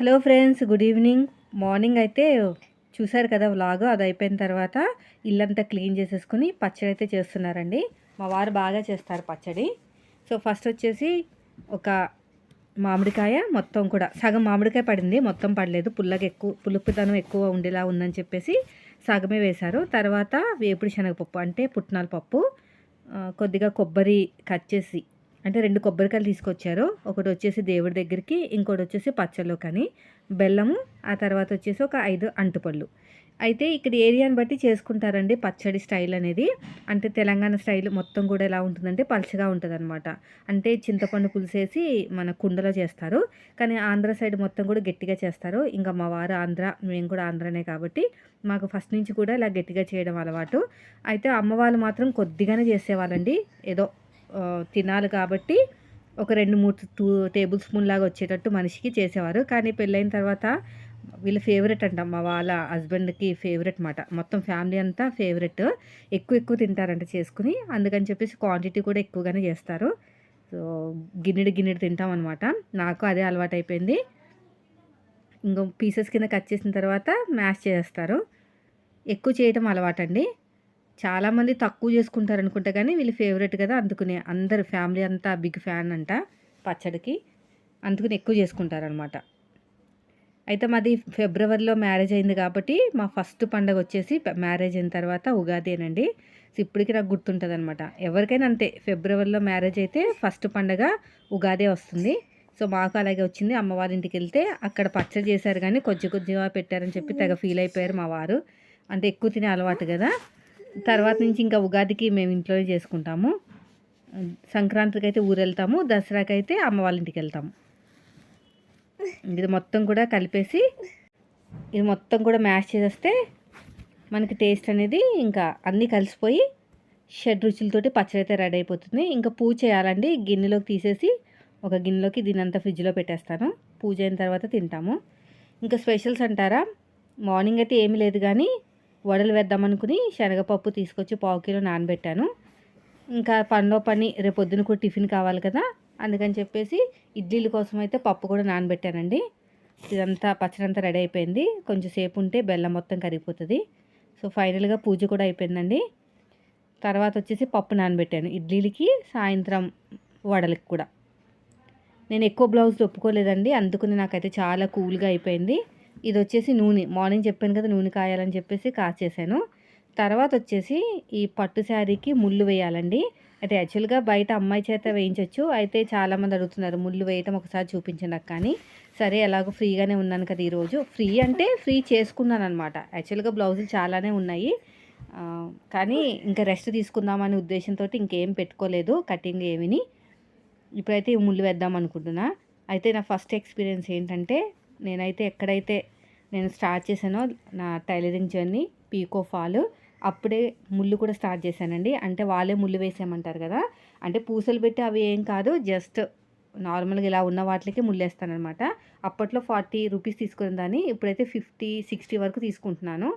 Hello friends good evening. Morning అయితే చూసారు కదా వ్లాగ్ అది అయిపోయిన తర్వాత ఇల్లంతా క్లీన్ చేసేసుకుని పచ్చడి అయితే చేస్తున్నారండి. మా వారు బాగా చేస్తారు పచ్చడి. సో ఫస్ట్ వచ్చేసి ఒక మామిడికాయ మొత్తం కూడా సగం మామిడికాయ పడింది మొత్తం పడలేదు. పుల్లకి ఎక్కువ పులుపుతనం ఎక్కువ ఉండేలా ఉందని చెప్పేసి సగమే వేశారు. తర్వాత వేపుడు శనగపప్పు అంటే పుట్నాల పప్పు కొద్దిగా కొబ్బరి కట్ చేసి అంటే రెండు కొబ్బరికాయలు తీసుకొచ్చారు. ఒకటి వచ్చేసి దేవుడి దగ్గరికి ఇంకోటి వచ్చేసి పచ్చళ్ళు కానీ బెల్లము ఆ తర్వాత వచ్చేసి ఒక ఐదు అంటుపళ్ళు. అయితే ఇక్కడ ఏరియాని బట్టి చేసుకుంటారండి పచ్చడి స్టైల్ అనేది. అంటే తెలంగాణ స్టైల్ మొత్తం కూడా ఎలా ఉంటుందంటే పలుచగా ఉంటుంది అనమాట అంటే చింతపండు పులుసేసి మన కుండలో చేస్తారు. కానీ ఆంధ్ర సైడ్ మొత్తం కూడా గట్టిగా చేస్తారు. ఇంకా మా వారు ఆంధ్ర మేము కూడా ఆంధ్రనే కాబట్టి మాకు ఫస్ట్ నుంచి కూడా ఇలా గట్టిగా చేయడం అలవాటు. అయితే అమ్మ వాళ్ళు మాత్రం కొద్దిగానే చేసేవాళ్ళండి. ఏదో తినాలి కాబట్టి ఒక రెండు మూడు టూ టేబుల్ స్పూన్ లాగా వచ్చేటట్టు మనిషికి చేసేవారు. కానీ పెళ్ళైన తర్వాత వీళ్ళ ఫేవరెట్ అంట మా వాళ్ళ హస్బెండ్కి ఫేవరెట్ మాట. మొత్తం ఫ్యామిలీ అంతా ఫేవరెట్. ఎక్కువ ఎక్కువ తింటారంట చేసుకుని. అందుకని చెప్పేసి క్వాంటిటీ కూడా ఎక్కువగానే చేస్తారు. సో గిన్నెడు గిన్నెడు తింటాం అనమాట నాకు అదే అలవాటు అయిపోయింది. ఇంకో పీసెస్ కింద కట్ చేసిన తర్వాత మ్యాష్ చేస్తారు. ఎక్కువ చేయటం అలవాటండి. చాలామంది తక్కువ చేసుకుంటారు అనుకుంటా కానీ వీళ్ళు ఫేవరెట్ కదా అందుకునే అందరు ఫ్యామిలీ అంతా బిగ్ ఫ్యాన్ అంట పచ్చడికి. అందుకని ఎక్కువ చేసుకుంటారనమాట. అయితే మాది ఫిబ్రవరిలో మ్యారేజ్ అయింది కాబట్టి మా ఫస్ట్ పండగ వచ్చేసి మ్యారేజ్ అయిన తర్వాత ఉగాదేనండి. సో ఇప్పటికీ నాకు గుర్తుంటుంది అనమాట ఎవరికైనా అంతే ఫిబ్రవరిలో మ్యారేజ్ అయితే ఫస్ట్ పండగ ఉగాదే వస్తుంది. సో మాకు అలాగే వచ్చింది. అమ్మవారి ఇంటికి వెళ్తే అక్కడ పచ్చడి చేశారు కానీ కొద్ది కొద్దిగా పెట్టారని చెప్పి తెగ ఫీల్ అయిపోయారు మా వారు. అంటే ఎక్కువ తినే అలవాటు కదా. తర్వాత నుంచి ఇంకా ఉగాదికి మేము ఇంట్లోనే చేసుకుంటాము. సంక్రాంతికి అయితే ఊరు వెళ్తాము దసరాకి అయితే అమ్మ వాళ్ళ ఇంటికి వెళ్తాము. ఇది మొత్తం కూడా కలిపేసి ఇది మొత్తం కూడా మ్యాష్ చేసేస్తే మనకి టేస్ట్ అనేది ఇంకా అన్నీ కలిసిపోయి షడ్ రుచులతోటి పచ్చడి అయితే రెడీ అయిపోతుంది. ఇంకా పూజ చేయాలండి. గిన్నెలోకి తీసేసి ఒక గిన్నెలోకి దీని అంతా ఫ్రిడ్జ్లో పెట్టేస్తాను. పూజ అయిన తర్వాత తింటాము. ఇంకా స్పెషల్స్ అంటారా? మార్నింగ్ అయితే ఏమీ లేదు కానీ వడలు వేద్దామనుకుని శనగపప్పు తీసుకొచ్చి పావు కిలో నానబెట్టాను. ఇంకా పనిలో పని రేపు కూడా టిఫిన్ కావాలి కదా అందుకని చెప్పేసి ఇడ్లీల కోసం అయితే పప్పు కూడా నానబెట్టానండి. ఇదంతా పచ్చడి అంతా రెడీ అయిపోయింది. కొంచెం సేపు ఉంటే బెల్లం మొత్తం కరిగిపోతుంది. సో ఫైనల్గా పూజ కూడా అయిపోయిందండి. తర్వాత వచ్చేసి పప్పు నానబెట్టాను ఇడ్లీలకి సాయంత్రం వడలకి కూడా. నేను ఎక్కువ బ్లౌజ్ ఒప్పుకోలేదండి అందుకని నాకైతే చాలా కూల్గా అయిపోయింది. ఇది వచ్చేసి నూనె. మార్నింగ్ చెప్పాను కదా నూనె కాయాలని చెప్పేసి కాచేసాను తర్వాత వచ్చేసి ఈ పట్టు శారీకి ముళ్ళు వేయాలండి. అయితే యాక్చువల్గా బయట అమ్మాయి చేత వేయించవచ్చు అయితే చాలామంది అడుగుతున్నారు ముళ్ళు వేయటం ఒకసారి చూపించండి అక్క సరే ఎలాగో ఫ్రీగానే ఉన్నాను కదా ఈరోజు. ఫ్రీ అంటే ఫ్రీ చేసుకున్నాను అనమాట యాక్చువల్గా బ్లౌజులు చాలానే ఉన్నాయి. కానీ ఇంకా రెస్ట్ తీసుకుందామనే ఉద్దేశంతో ఇంకేం పెట్టుకోలేదు కటింగ్ ఏమిని ఇప్పుడైతే ఈ ముళ్ళు వేద్దాం అనుకుంటున్నా. అయితే నా ఫస్ట్ ఎక్స్పీరియన్స్ ఏంటంటే నేనైతే ఎక్కడైతే నేను స్టార్ట్ చేశానో నా టైలరింగ్ జర్నీ పీకో ఫాల్ అప్పుడే ముళ్ళు కూడా స్టార్ట్ చేశానండి. అంటే వాళ్ళే ముళ్ళు వేసేయమంటారు కదా. అంటే పూసలు పెట్టి అవి ఏం కాదు జస్ట్ నార్మల్గా ఇలా ఉన్న వాటికి ముళ్ళేస్తానమాట అప్పట్లో ఫార్టీ రూపీస్ తీసుకున్న దాన్ని ఇప్పుడైతే ఫిఫ్టీ సిక్స్టీ వరకు తీసుకుంటున్నాను.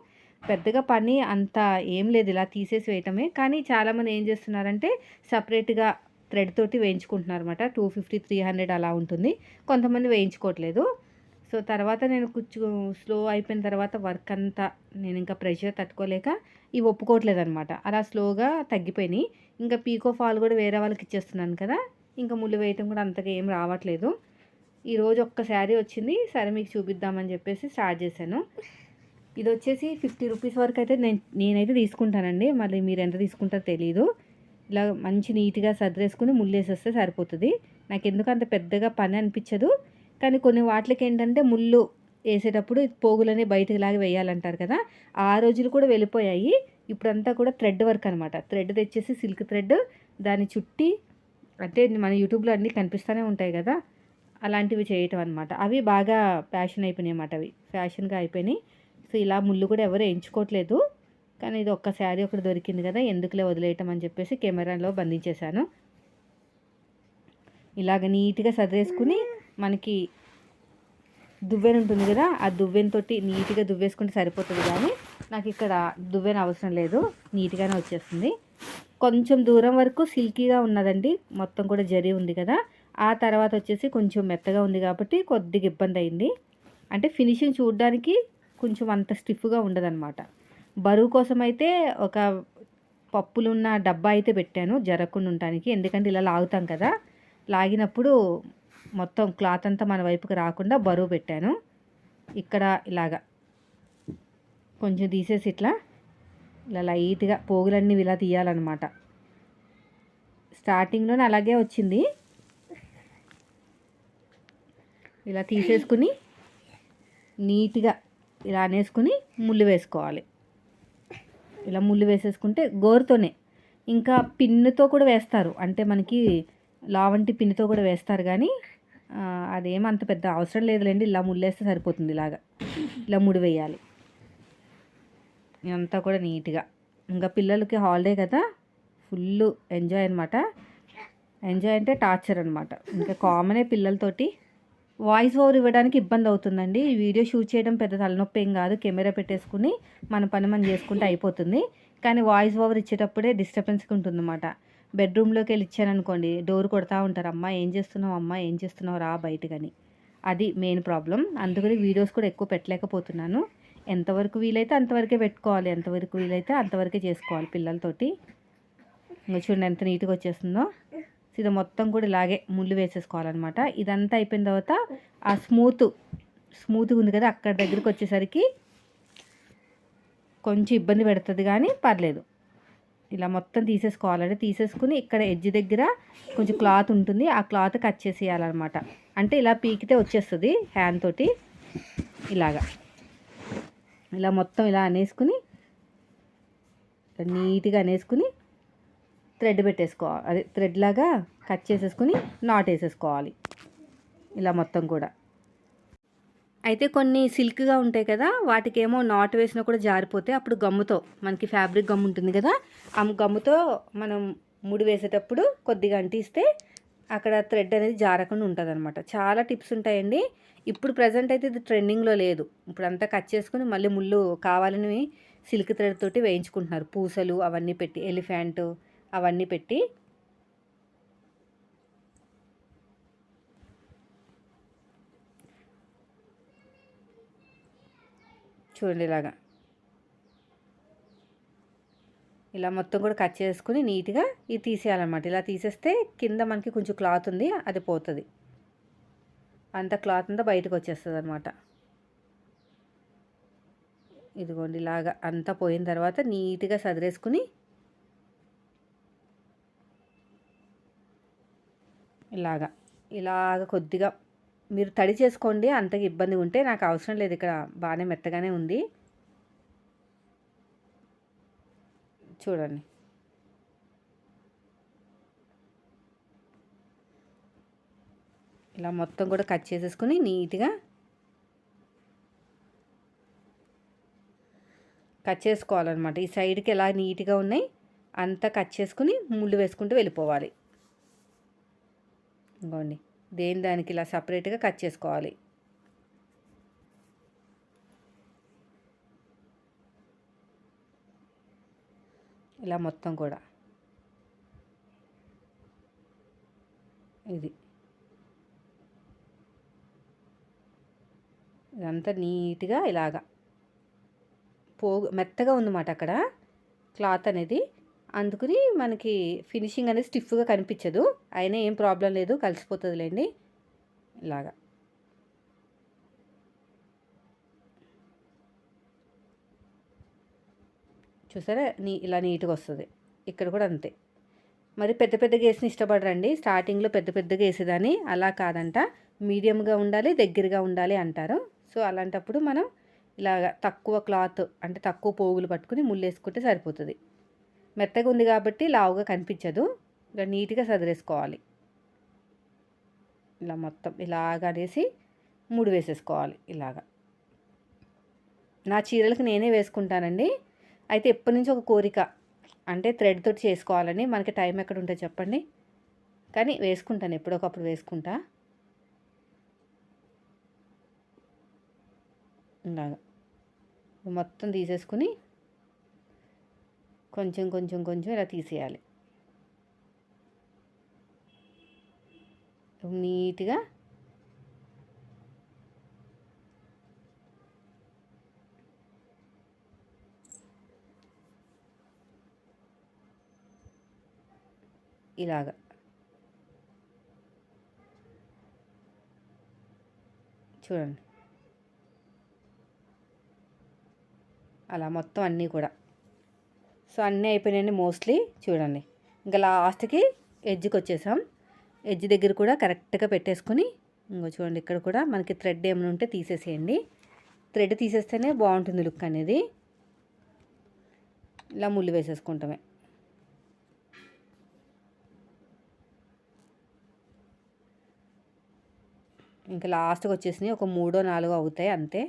పెద్దగా పని అంత ఏం లేదు ఇలా తీసేసి వేయటమే. కానీ చాలామంది ఏం చేస్తున్నారంటే సపరేట్గా థ్రెడ్ తోటి వేయించుకుంటున్నారు అనమాట టూ ఫిఫ్టీ త్రీ హండ్రెడ్ అలా ఉంటుంది. కొంతమంది వేయించుకోవట్లేదు. సో తర్వాత నేను కొంచెం స్లో అయిపోయిన తర్వాత వర్క్ అంతా నేను ఇంకా ప్రెషర్ తట్టుకోలేక ఇవి ఒప్పుకోవట్లేదు అనమాట అలా స్లోగా తగ్గిపోయినాయి. ఇంకా పీకో ఫాల్ కూడా వేరే వాళ్ళకి ఇచ్చేస్తున్నాను కదా ఇంకా ముళ్ళు వేయటం కూడా అంతగా ఏం రావట్లేదు. ఈరోజు ఒక్క శారీ వచ్చింది సరే మీకు చూపిద్దామని చెప్పేసి స్టార్ట్ చేశాను. ఇది వచ్చేసి ఫిఫ్టీ రూపీస్ వరకు అయితే నేను నేనైతే తీసుకుంటానండి. మళ్ళీ మీరు ఎంత తీసుకుంటారో తెలియదు ఇలా మంచి నీట్గా సర్దేసుకుని ముళ్ళేసేస్తే సరిపోతుంది. నాకు ఎందుకు అంత పెద్దగా పని అనిపించదు. కానీ కొన్ని వాటికి ఏంటంటే ముళ్ళు వేసేటప్పుడు పోగులనే బయటకు లాగి వేయాలంటారు కదా ఆ రోజులు కూడా వెళ్ళిపోయాయి. ఇప్పుడంతా కూడా థ్రెడ్ వర్క్ అనమాట థ్రెడ్ తెచ్చేసి సిల్క్ థ్రెడ్ దాన్ని చుట్టి అంటే మన యూట్యూబ్లో అన్నీ కనిపిస్తూనే ఉంటాయి కదా అలాంటివి చేయటం అనమాట అవి బాగా ఫ్యాషన్ అయిపోయినాయి అన్నమాట అవి. ఫ్యాషన్గా అయిపోయినాయి. సో ఇలా ముళ్ళు కూడా ఎవరు ఎంచుకోవట్లేదు. కానీ ఇది ఒక్క శారీ ఒకటి దొరికింది కదా ఎందుకులే వదిలేయటం అని చెప్పేసి కెమెరాలో బంధించేశాను. ఇలాగ నీట్గా సర్దేసుకుని మనకి దువ్వెన ఉంటుంది కదా ఆ దువ్వెనతో నీట్గా దువ్వేసుకుంటే సరిపోతుంది కానీ నాకు ఇక్కడ దువ్వెన అవసరం లేదు నీట్గానే వచ్చేస్తుంది. కొంచెం దూరం వరకు సిల్కీగా ఉన్నదండి మొత్తం కూడా జరి ఉంది కదా ఆ తర్వాత వచ్చేసి కొంచెం మెత్తగా ఉంది కాబట్టి కొద్దిగా ఇబ్బంది అయింది. అంటే ఫినిషింగ్ చూడడానికి కొంచెం అంత స్టిఫ్గా ఉండదన్నమాట. బరువు కోసం అయితే ఒక పప్పులున్న డబ్బా అయితే పెట్టాను జరగకుండా ఉండటానికి ఎందుకంటే ఇలా లాగుతాం కదా లాగినప్పుడు మొత్తం క్లాత్ అంతా మన వైపుకి రాకుండా బరువు పెట్టాను. ఇక్కడ ఇలాగా కొంచెం తీసేసి ఇట్లా ఇలా లైట్గా పోగులన్నీ ఇలా తీయాలన్నమాట. స్టార్టింగ్లోనే అలాగే వచ్చింది. ఇలా తీసేసుకుని నీట్గా ఇలా అనేసుకుని ముళ్ళు వేసుకోవాలి. ఇలా ముళ్ళు వేసేసుకుంటే గోరుతోనే ఇంకా పిన్నుతో కూడా వేస్తారు. అంటే మనకి లావంటి పిన్నుతో కూడా వేస్తారు కానీ అదేం అదేమంత పెద్ద అవసరం లేదులేండి ఇలా ముళ్ళేస్తే సరిపోతుంది ఇలాగా. ఇలా ముడి వేయాలి. ఇదంతా కూడా నీట్గా. ఇంకా పిల్లలకి హాలిడే కదా ఫుల్ ఎంజాయ్ అనమాట ఎంజాయ్ అంటే టార్చర్ అనమాట ఇంకా కామనే పిల్లలతోటి వాయిస్ ఓవర్ ఇవ్వడానికి ఇబ్బంది అవుతుందండి. వీడియో షూట్ చేయడం పెద్ద తలనొప్పి ఏం కాదు కెమెరా పెట్టేసుకుని మన పని మనం చేసుకుంటే అయిపోతుంది. కానీ వాయిస్ ఓవర్ ఇచ్చేటప్పుడే డిస్టర్బెన్స్గా ఉంటుందన్నమాట. బెడ్రూమ్లోకి వెళ్ళి ఇచ్చాననుకోండి డోర్ కొడతా ఉంటారు అమ్మ ఏం చేస్తున్నావు అమ్మ ఏం చేస్తున్నావు రా బయటకని. అది మెయిన్ ప్రాబ్లం అందుకని వీడియోస్ కూడా ఎక్కువ పెట్టలేకపోతున్నాను. ఎంతవరకు వీలైతే అంతవరకే పెట్టుకోవాలి ఎంతవరకు వీలైతే అంతవరకే చేసుకోవాలి పిల్లలతోటి. చూడండి ఎంత నీట్గా వచ్చేస్తుందో. సో ఇది మొత్తం కూడా ఇలాగే ముళ్ళు వేసేసుకోవాలన్నమాట. ఇదంతా అయిపోయిన తర్వాత ఆ స్మూత్ స్మూత్గా ఉంది కదా అక్కడ దగ్గరికి వచ్చేసరికి కొంచెం ఇబ్బంది పెడుతుంది కానీ పర్లేదు. ఇలా మొత్తం తీసేసుకోవాలంటే తీసేసుకుని ఇక్కడ ఎడ్జ్ దగ్గర కొంచెం క్లాత్ ఉంటుంది. ఆ క్లాత్ కట్ చేసేయాలన్నమాట. అంటే ఇలా పీకితే వచ్చేస్తుంది హ్యాండ్ తోటి. ఇలాగా. ఇలా మొత్తం ఇలా అనేసుకుని నీట్గా అనేసుకుని థ్రెడ్ పెట్టేసుకోవాలి. అదే థ్రెడ్ లాగా కట్ చేసేసుకుని నాట్ వేసేసుకోవాలి. ఇలా మొత్తం కూడా. అయితే కొన్ని సిల్క్గా ఉంటాయి కదా వాటికేమో నాట్ వేసినా కూడా జారిపోతే అప్పుడు గమ్ముతో మనకి ఫ్యాబ్రిక్ గమ్ ఉంటుంది కదా ఆ గమ్ముతో మనం ముడి వేసేటప్పుడు కొద్దిగా అంటిస్తే అక్కడ థ్రెడ్ అనేది జారకుండా ఉంటుంది అనమాట చాలా టిప్స్ ఉంటాయండి. ఇప్పుడు ప్రజెంట్ అయితే ఇది ట్రెండింగ్లో లేదు. ఇప్పుడు అంతా కట్ చేసుకుని మళ్ళీ ముళ్ళు కావాలని సిల్క్ థ్రెడ్ తోటి వేయించుకుంటున్నారు. పూసలు అవన్నీ పెట్టి ఎలిఫెంట్ అవన్నీ పెట్టి చూడండి ఇలాగా. ఇలా మొత్తం కూడా కట్ చేసుకుని నీట్గా ఇది తీసేయాలన్నమాట. ఇలా తీసేస్తే కింద మనకి కొంచెం క్లాత్ ఉంది అది పోతుంది. అంత క్లాత్ అంతా బయటకు వచ్చేస్తుంది అనమాట ఇదిగోండి ఇలాగా అంతా పోయిన తర్వాత నీట్గా సదిరేసుకుని ఇలాగా ఇలాగ కొద్దిగా మీరు తడి చేసుకోండి అంతగా ఇబ్బంది ఉంటే నాకు అవసరం లేదు ఇక్కడ బాగానే మెత్తగానే ఉంది. చూడండి. ఇలా మొత్తం కూడా కట్ చేసేసుకుని నీట్గా కట్ చేసుకోవాలన్నమాట. ఈ సైడ్కి ఎలా నీట్గా ఉన్నాయి అంతా కట్ చేసుకుని ముళ్ళు వేసుకుంటూ వెళ్ళిపోవాలి. ఇంకోండి. దేని దానికి ఇలా సపరేట్గా కట్ చేసుకోవాలి. ఇలా మొత్తం కూడా. ఇది. ఇదంతా నీట్గా ఇలాగా. పోగు మెత్తగా ఉందన్నమాట అక్కడ. క్లాత్ అనేది అందుకని మనకి ఫినిషింగ్ అనేది స్టిఫ్గా కనిపించదు. అయినా ఏం ప్రాబ్లం లేదు. కలిసిపోతుందిలేండి. ఇలాగా. చూసారా? నీ ఇలా నీట్గా వస్తుంది. ఇక్కడ కూడా అంతే. మరి పెద్ద పెద్దగా వేసిన ఇష్టపడరండి. స్టార్టింగ్లో పెద్ద పెద్దగా వేసేదాన్ని అలా కాదంట. మీడియంగా ఉండాలి దగ్గరగా ఉండాలి అంటారు. సో అలాంటప్పుడు మనం ఇలాగ తక్కువ క్లాత్ అంటే తక్కువ పోగులు పట్టుకుని ముళ్ళు వేసుకుంటే సరిపోతుంది. మెత్తగా ఉంది కాబట్టి లావుగా కనిపించదు. ఇలా నీట్గా సదిరేసుకోవాలి ఇలా మొత్తం ఇలాగ అనేసి మూడు వేసేసుకోవాలి ఇలాగా. నా చీరలకు నేనే వేసుకుంటానండి. అయితే ఎప్పటి నుంచి ఒక కోరిక? అంటే థ్రెడ్ తోటి చేసుకోవాలని మనకి టైం ఎక్కడ ఉంటుంది చెప్పండి? కానీ వేసుకుంటాను. ఎప్పుడొకప్పుడు వేసుకుంటా. ఇలాగా. మొత్తం తీసేసుకుని కొంచెం కొంచెం కొంచెం ఇలా తీసేయాలి. నీట్గా ఇలాగా. చూడండి. అలా మొత్తం అన్నీ కూడా. సో అన్నీ అయిపోయినాయండి మోస్ట్లీ. చూడండి. ఇంకా లాస్ట్కి ఎడ్జ్కి వచ్చేసాం ఎడ్జ్ దగ్గర కూడా కరెక్ట్గా పెట్టేసుకొని ఇంకో చూడండి ఇక్కడ కూడా మనకి థ్రెడ్ ఏమైనా ఉంటే తీసేసేయండి. థ్రెడ్ తీసేస్తేనే బాగుంటుంది లుక్ అనేది. ఇలా ముళ్ళు వేసేసుకుంటామే. ఇంకా లాస్ట్కి వచ్చేసినాయి ఒక మూడో నాలుగో అవుతాయి అంతే.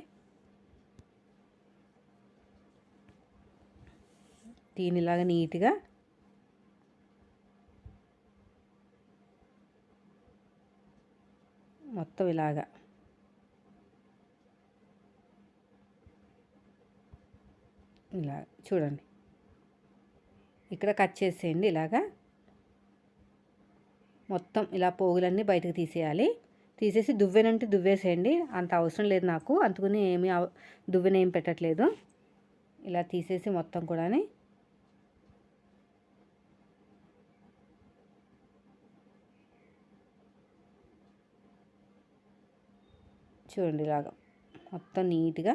దీనిలాగా నీట్గా మొత్తం ఇలాగా. ఇలా చూడండి. ఇక్కడ కట్ చేసేయండి ఇలాగా. మొత్తం ఇలా పోగులన్నీ బయటకు తీసేయాలి. తీసేసి దువ్వెనంటే దువ్వేసేయండి. అంత అవసరం లేదు నాకు. అందుకని ఏమీ దువ్వెన ఏం పెట్టట్లేదు. ఇలా తీసేసి మొత్తం కూడా చూడండి ఇలాగా మొత్తం నీట్గా.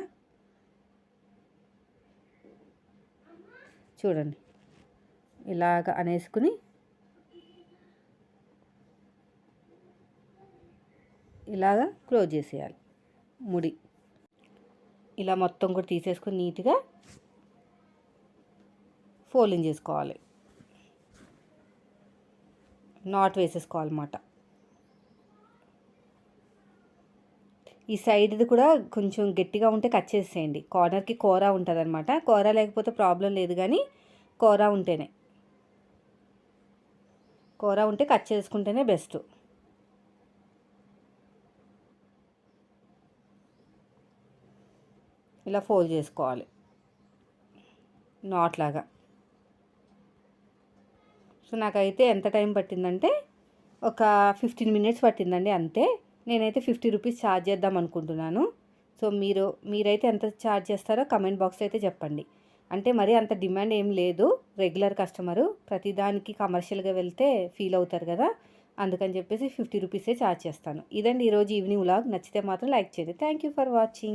చూడండి. ఇలాగ అనేసుకుని ఇలాగా క్లోజ్ చేసేయాలి ముడి. ఇలా మొత్తం కూడా తీసేసుకొని నీట్గా ఫోల్డింగ్ చేసుకోవాలి. నాట్ వేసేసుకోవాలన్నమాట. ఈ సైడ్ది కూడా కొంచెం గట్టిగా ఉంటే కట్ చేసేయండి. కార్నర్కి కూర ఉంటుంది అనమాట కూర లేకపోతే ప్రాబ్లం లేదు కానీ కూర ఉంటేనే. కూర ఉంటే కట్ చేసుకుంటేనే బెస్ట్ ఇలా ఫోల్డ్ చేసుకోవాలి. నాట్ లాగా. సో నాకైతే ఎంత టైం పట్టిందంటే ఒక ఫిఫ్టీన్ మినిట్స్ పట్టిందండి అంతే. నేనైతే ఫిఫ్టీ రూపీస్ ఛార్జ్ చేద్దాం అనుకుంటున్నాను. సో మీరు మీరైతే ఎంత ఛార్జ్ చేస్తారో కమెంట్ బాక్స్లో అయితే చెప్పండి. అంటే మరి అంత డిమాండ్ ఏం లేదు. రెగ్యులర్ కస్టమరు ప్రతిదానికి కమర్షియల్గా వెళ్తే ఫీల్ అవుతారు కదా. అందుకని చెప్పేసి ఫిఫ్టీ రూపీసే ఛార్జ్ చేస్తాను. ఇదండి ఈరోజు ఈవినింగ్ వ్లాగ్. నచ్చితే మాత్రం లైక్ చేయండి. Thank you for watching.